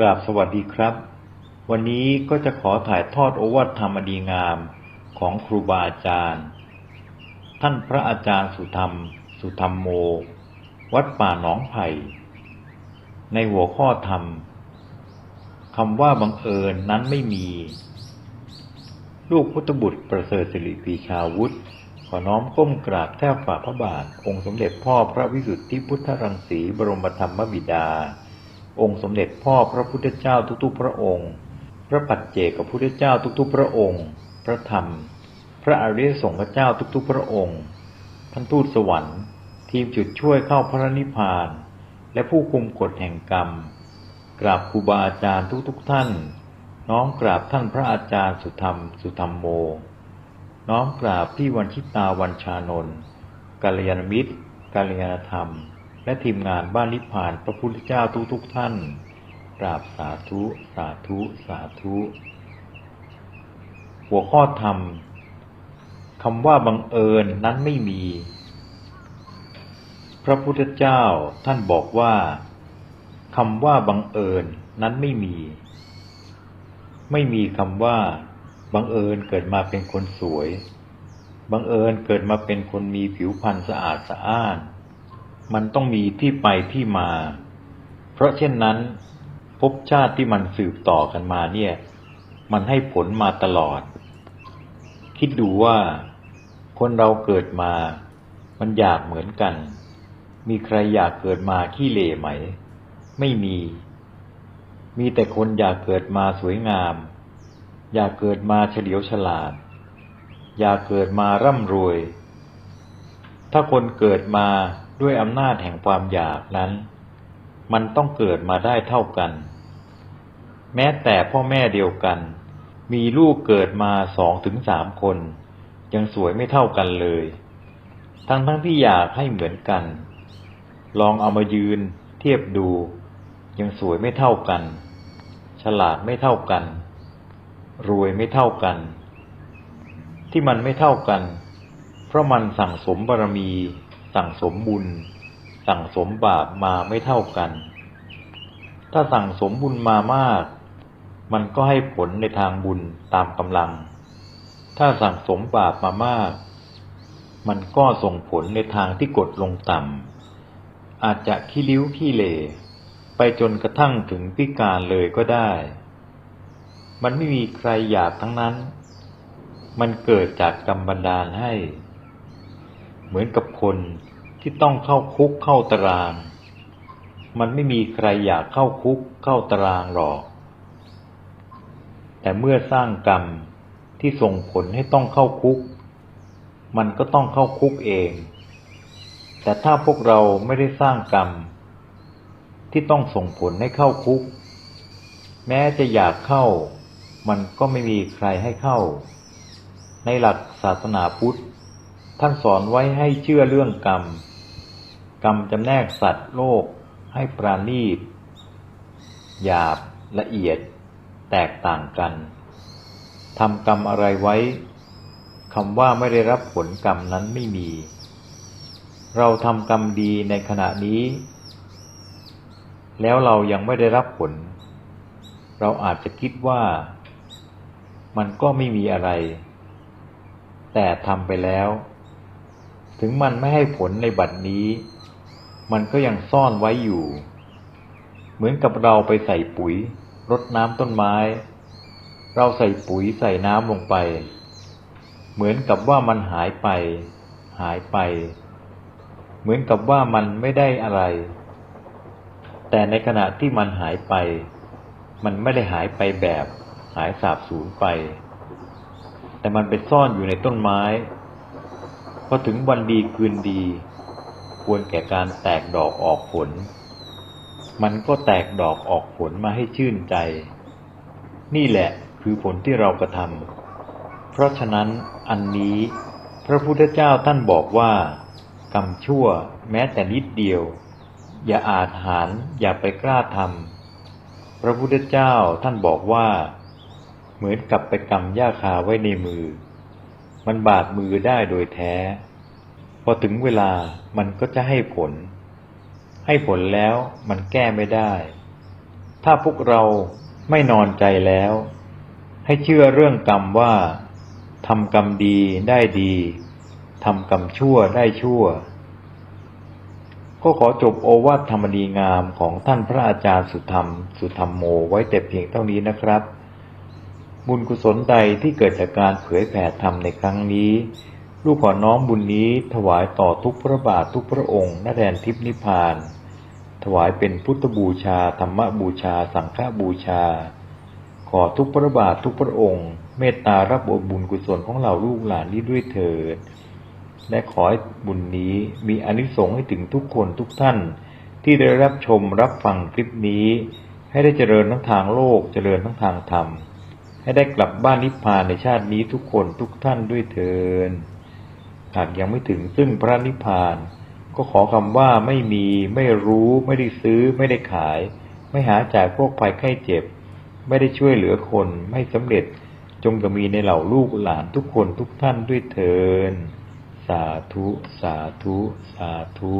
กราบสวัสดีครับ วันนี้ก็จะขอถ่ายทอดโอวาทธรรมดีงามของครูบาอาจารย์ ท่านพระอาจารย์สุธรรม สุธรรมโม วัดป่าหนองไผ่ ในหัวข้อธรรมคำว่าบังเอิญนั้นไม่มี ลูกพุทธบุตรประเสริฐสิริปีชาวุฒิขอน้อมก้มกราบแทบฝ่าพระบาท องค์สมเด็จพ่อพระวิสุทธิพุทธรังสีบรมธรรมบิดา องค์สมเด็จพ่อพระพุทธเจ้าทุกๆ พระองค์ พระปัจเจกพุทธเจ้าทุกๆ พระองค์ พระธรรม พระอริยสงฆ์เจ้าทุกๆ พระองค์ท่านทูตสวรรค์ ทีมจุดช่วยเข้าพระนิพพาน และผู้คุมกฎแห่งกรรม กราบครูบาอาจารย์ทุกๆ ท่าน น้อมกราบท่านพระอาจารย์สุธรรม สุธรรมโม น้อมกราบพี่วันชิตาวันชานนท์กัลยาณมิตรกัลยาณธรรม และทีมงานบ้านนิพพานพระพุทธเจ้าทุกๆท่านกราบสาธุ สาธุ สาธุ หัวข้อธรรมคำว่าบังเอิญนั้นไม่มี พระพุทธเจ้าท่านบอกว่าคำว่าบังเอิญนั้นไม่มี ไม่มีคำว่า บังเอิญเกิดมาเป็นคนสวย บังเอิญเกิดมาเป็นคนมีผิวพรรณสะอาดสะอ้าน มันต้องมีที่ไปที่มา เพราะเช่นนั้นภพชาติที่มันสืบต่อกันมาเนี่ย มันให้ผลมาตลอด คิดดูว่า คนเราเกิดมา มันอยากเหมือนกัน มีใครอยากเกิดมาขี้เหร่ไหม ไม่มี มีแต่คนอยากเกิดมาสวยงาม อยากเกิดมาเฉลียวฉลาด อยากเกิดมาร่ำรวย ถ้าคนเกิดมา ด้วยอำนาจแห่งความอยากนั้น มันต้องเกิดมาได้เท่ากัน แม้แต่พ่อแม่เดียวกัน มีลูกเกิดมาสองถึงสามคน ยังสวยไม่เท่ากันเลย ทั้งทั้งที่อยากให้เหมือนกัน ลองเอามายืนเทียบดู ยังสวยไม่เท่ากัน ฉลาดไม่เท่ากัน รวยไม่เท่ากัน ที่มันไม่เท่ากัน เพราะมันสั่งสมบารมี สั่งสมบุญ สั่งสมบาปมาไม่เท่ากัน ถ้าสั่งสมบุญมามาก มันก็ให้ผลในทางบุญตามกำลัง ถ้าสั่งสมบาปมามาก มันก็ส่งผลในทางที่กดลงต่ำอาจจะขี้ริ้วขี้เหร่ไปจนกระทั่งถึงพิการเลยก็ได้ มันไม่มีใครอยากทั้งนั้น มันเกิดจากกรรมบันดาลให้ เหมือนกับคนที่ต้องเข้าคุกเข้าตาราง มันไม่มีใครอยากเข้าคุกเข้าตารางหรอก แต่เมื่อสร้างกรรมที่ส่งผลให้ต้องเข้าคุก มันก็ต้องเข้าคุกเอง แต่ถ้าพวกเราไม่ได้สร้างกรรม ที่ต้องส่งผลให้เข้าคุก แม้จะอยากเข้า มันก็ไม่มีใครให้เข้า ในหลักศาสนาพุทธ ท่านสอนไว้ให้เชื่อเรื่องกรรม กรรมจำแนกสัตว์โลกให้ปราณีตหยาบละเอียดแตกต่างกันทำกรรมอะไรไว้คำว่าไม่ได้รับผลกรรมนั้นไม่มี เราทำกรรมดีในขณะนี้ แล้วเรายังไม่ได้รับผล เราอาจจะคิดว่ามันก็ไม่มีอะไร แต่ทำไปแล้ว ถึงมันไม่ให้ผลในบัดนี้ มันก็ยังซ่อนไว้อยู่ เหมือนกับเราไปใส่ปุ๋ยรดน้ำต้นไม้ เราใส่ปุ๋ยใส่น้ำลงไป เหมือนกับว่ามันหายไป หายไป เหมือนกับว่ามันไม่ได้อะไร แต่ในขณะที่มันหายไป มันไม่ได้หายไปแบบ หายสาบสูญไป แต่มันไปซ่อนอยู่ในต้นไม้ พอถึงวันดีคืนดี ควรแก่การแตกดอกออกผล มันก็แตกดอกออกผลมาให้ชื่นใจ นี่แหละคือผลที่เรากระทำเพราะฉะนั้นอันนี้ พระพุทธเจ้าท่านบอกว่ากรรมชั่วแม้แต่นิดเดียว อย่าอาจหารอย่าไปกล้าทำพระพุทธเจ้าท่านบอกว่า เหมือนกับไปกำหญ้าคาไว้ในมือ มันบาดมือได้โดยแท้ พอถึงเวลามันก็จะให้ผล ให้ผลแล้วมันแก้ไม่ได้ ถ้าพวกเราไม่นอนใจแล้ว ให้เชื่อเรื่องกรรมว่าทำกรรมดีได้ดีทำกรรมชั่วได้ชั่ว ก็ขอจบโอวาทธรรมดีงามของท่านพระอาจารย์สุธรรม สุธรรมโมไว้แต่เพียงเท่านี้นะครับ บุญกุศลใดที่เกิดจากการเผยแผ่ธรรมในครั้งนี้ ลูกขอน้อมบุญนี้ถวายต่อทุกพระบาททุกพระองค์ณแดนทิพนิพพาน ถวายเป็นพุทธบูชา ธรรมบูชา สังฆบูชา ขอทุกพระบาททุกพระองค์ เมตตารับบุญกุศลของเราลูกหลานนี้ด้วยเถิด และขอให้บุญนี้มีอนิสงส์ให้ถึงทุกคนทุกท่านที่ได้รับชมรับฟังคลิปนี้ ให้ได้เจริญทั้งทางโลกเจริญทั้งทางธรรม ให้ได้กลับบ้านนิพพานในชาตินี้ทุกคนทุกท่านด้วยเถิดหากยังไม่ถึงซึ่งพระนิพพาน ก็ขอคำว่าไม่มีไม่รู้ไม่ได้ซื้อไม่ได้ขาย ไม่หาจากพวกภัยไข้เจ็บ ไม่ได้ช่วยเหลือคนไม่สำเร็จจงจะมีในเหล่าลูกหลานทุกคนทุกท่านด้วยเถินสาธุ สาธุ สาธุ